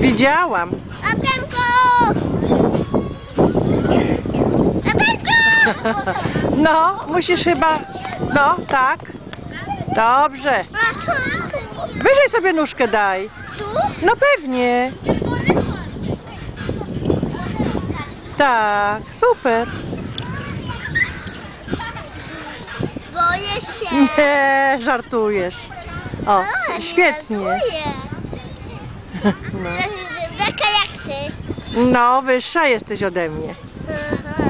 Widziałam. Atenko! Atenko! No, musisz chyba. No, tak. Dobrze. Wyżej sobie nóżkę daj. Tu? No pewnie. Tak, super. Boję się. Nie, żartujesz. O, nie świetnie. Jestem taka jak ty. No, wyższa jesteś ode mnie. Aha.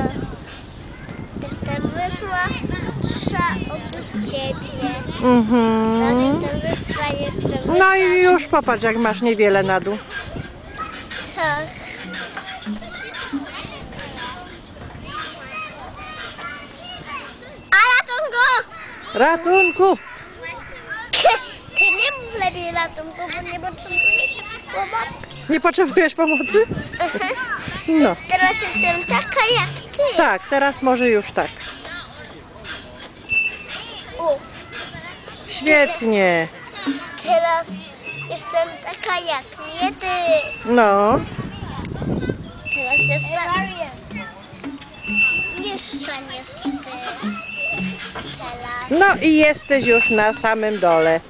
Jestem wyższa od ciebie. Teraz Mhm. jestem wyższa jeszcze wyższa. No i już popatrz, jak masz niewiele na dół. Tak. A ratunku! Ratunku! Nie mów lepiej ratunku, bo nie potrzebujesz pomocy. Nie potrzebujesz pomocy? No, Teraz jestem taka jak ty. tak, teraz może już tak. Świetnie. teraz jestem taka jak nie ty. No, Teraz jestem niższa niż ty. Teraz. no i jesteś już na samym dole.